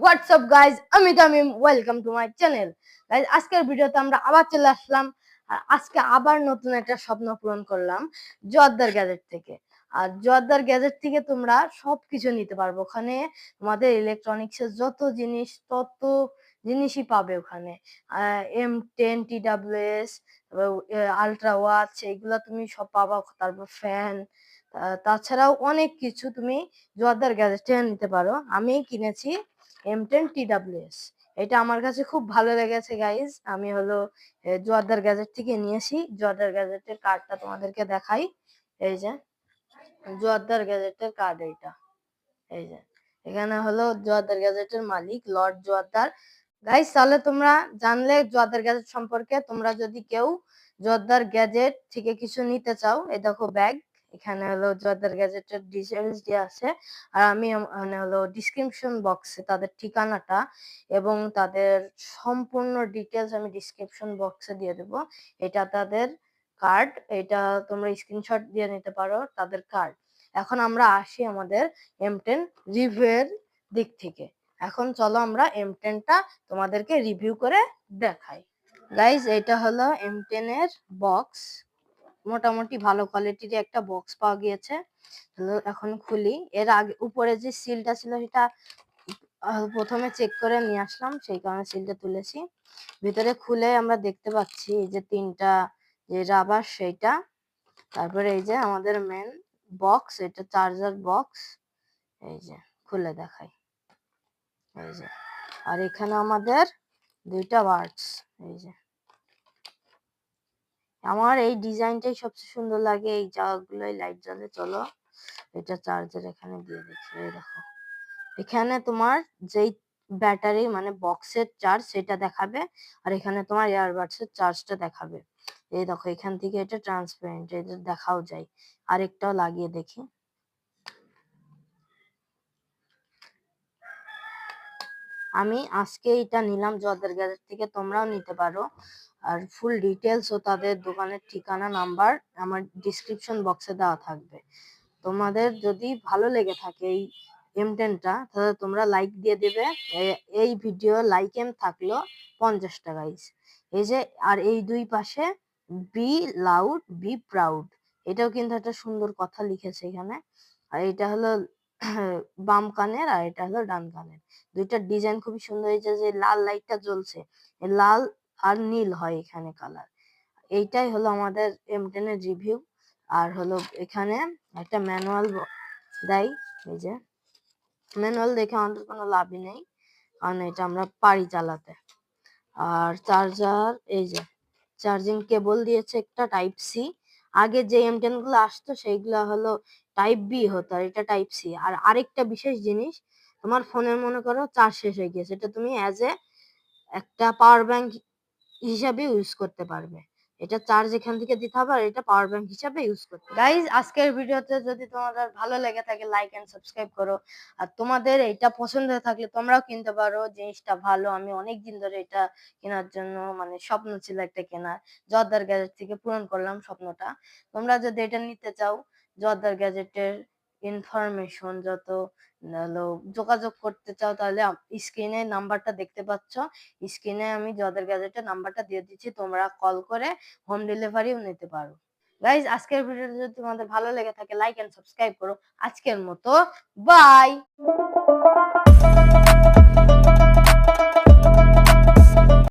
WhatsApp guys আমি Tamim welcome to my channel guys আজকের ভিডিওতে আমরা আবার চলে আসলাম। আর আজকে আবার নতুন একটা স্বপ্ন পূরণ করলাম জোয়ারদার গ্যাজেট থেকে। আর জোয়ারদার গ্যাজেট থেকে তোমরা সবকিছু নিতে পারবে ওখানে। তোমাদের ইলেকট্রনিক্সের যত জিনিস, তত জিনিসই পাবে ওখানে। M ten T WS ultra watch এইগুলো তুমি সব পাবা। তারপর ফ্যান তাছাড়াও অনেক কিছু তুমি জোয়ারদার গ্যাজেটে নিতে পারো। আমি কিনেছি এম টেন টি ডাব্লিউএস এটা আমার কাছে খুব ভালো লেগেছে গাইজ আমি হলো জোয়ারদার গ্যাজেট থেকে নিয়েছি। জোয়ারদার গ্যাজেটের কার্ডটা তোমাদেরকে দেখাই। এই যে, জোয়ারদার গ্যাজেটের কার্ড এইটা। এই যে, এখানে হলো জোয়ারদার গ্যাজেটের মালিক লর্ড জোয়ারদার। গাইজ তাহলে তোমরা জানলে জোয়ারদার গ্যাজেট সম্পর্কে। তোমরা যদি কেউ জোয়ারদার গ্যাজেট থেকে কিছু নিতে চাও, এই দেখো ব্যাগ এখানে হলো জোয়ারদার গ্যাজেটের ডিটেলস দেওয়া আছে। আর আমি মানে হলো ডিসক্রিপশন বক্সে তাদের ঠিকানাটা এবং তাদের সম্পূর্ণ ডিটেলস আমি ডিসক্রিপশন বক্সে দিয়ে দেবো। এটা তাদের কার্ড এটা তোমরা স্ক্রিনশট দিয়ে নিতে পারো তাদের কার্ড এখন আমরা আসি আমাদের এম টেন রিভিউ এর দিক থেকে। এখন চলো আমরা এম টেনটা তোমাদেরকে রিভিউ করে দেখাই। গাইজ এটা হলো এম টেন এর বক্স মোটামুটি ভালো কোয়ালিটির একটা বক্স পাওয়া গিয়েছে। এখন খুলি। এর আগে, উপরে যে সিলটা ছিল সেটা প্রথমে চেক করে নিয়ে আসলাম, সেই কারণে সিলটা তুলেছি। ভিতরে খুলে আমরা দেখতে পাচ্ছি এই যে তিনটা যে রাবার সেইটা। তারপরে এই যে আমাদের মেন বক্স এটা চার্জার বক্স এই যে, খুলে দেখাই। এই যে, আর এখানে আমাদের দুইটা বার্ডস এই যে। আমার এই ডিজাইন টাই সবচেয়ে সুন্দর লাগে। এই জায়গাগুলোই লাইট জ্বলে চলো। এটা চার্জার এখানে দিয়ে দিচ্ছি, এই দেখো। এখানে তোমার যেই ব্যাটারি মানে বক্সের চার্জ সেটা দেখাবে আর এখানে তোমার ইয়ারবাডস এর চার্জটা দেখাবে। এই দেখো, এখান থেকে এটা ট্রান্সপারেন্ট এটা দেখাও যায়। আরেকটাও লাগিয়ে দেখি। আমি আজকে এটা নিলাম জদের গ্যাজেট থেকে তোমরাও নিতে পারো। আর ফুল ডিটেলস ও তাদের দোকানের ঠিকানা, নাম্বার আমার ডিসক্রিপশন বক্সে দেওয়া থাকবে। তোমাদের যদি ভালো লেগে থাকে এই এম টেনটা তাহলে তোমরা লাইক দিয়ে দেবে। এই ভিডিও লাইক এম থাকল পঞ্চাশ টাকা এই যে, আর এই দুই পাশে বি লাউড বি প্রাউড এটাও কিন্তু একটা সুন্দর কথা লিখেছে এখানে। আর এটা হলো বাম কানের আর এটা হলো ডান কানের। দুইটা ডিজাইন খুবই সুন্দর হয়েছে যে লাল লাইটটা জ্বলছে লাল আর নীল হয় এখানে কালার। এইটাই হলো আমাদের এম টেনের রিভিউ আর হলো এখানে একটা ম্যানুয়াল দেয়, এই যে। ম্যানুয়াল দেখে আমাদের কোনো লাভই নেই, কারণ এটা আমরা পারি চালাতে। আর চার্জার এই যে চার্জিং কেবল দিয়েছে একটা টাইপ সি আগে যে গুলো আসতো সেইগুলো হলো টাইপ বি হতো, আর এটা টাইপ সি আর আরেকটা বিশেষ জিনিস, তোমার ফোনের মনে করো চার্জ শেষ হয়ে গিয়েছে, এটা তুমি অ্যাজ এ একটা পাওয়ার ব্যাংক হিসাবে ইউজ করতে পারবে। এটা চার্জ এখান থেকে দিতে হবে আর এটা পাওয়ার ব্যাংক হিসাবে ইউজ করতে গাইজ আজকের ভিডিওতে যদি তোমাদের ভালো লেগে থাকে লাইক এন্ড সাবস্ক্রাইব করো। আর তোমাদের এটা পছন্দ হয়ে থাকলে তোমরাও কিনতে পারো জিনিসটা ভালো। আমি অনেক দিন ধরে এটা কেনার জন্য মানে স্বপ্ন ছিল একটা কেনার। জর্দার গ্যাজেট থেকে পূরণ করলাম স্বপ্নটা। তোমরা যদি এটা নিতে চাও, জর্দার গ্যাজেটের ইনফরমেশন যত যোগাযোগ করতে চাও, তাহলে স্ক্রিনে নাম্বারটা দেখতে পাচ্ছ। স্ক্রিনে আমি জদের গ্যাজেটের নাম্বারটা দিয়ে দিচ্ছি, তোমরা কল করে হোম ডেলিভারিও নিতে পারো। গাইজ আজকের ভিডিওটা যদি তোমাদের ভালো লেগে থাকে লাইক এন্ড সাবস্ক্রাইব করো। আজকের মতো বাই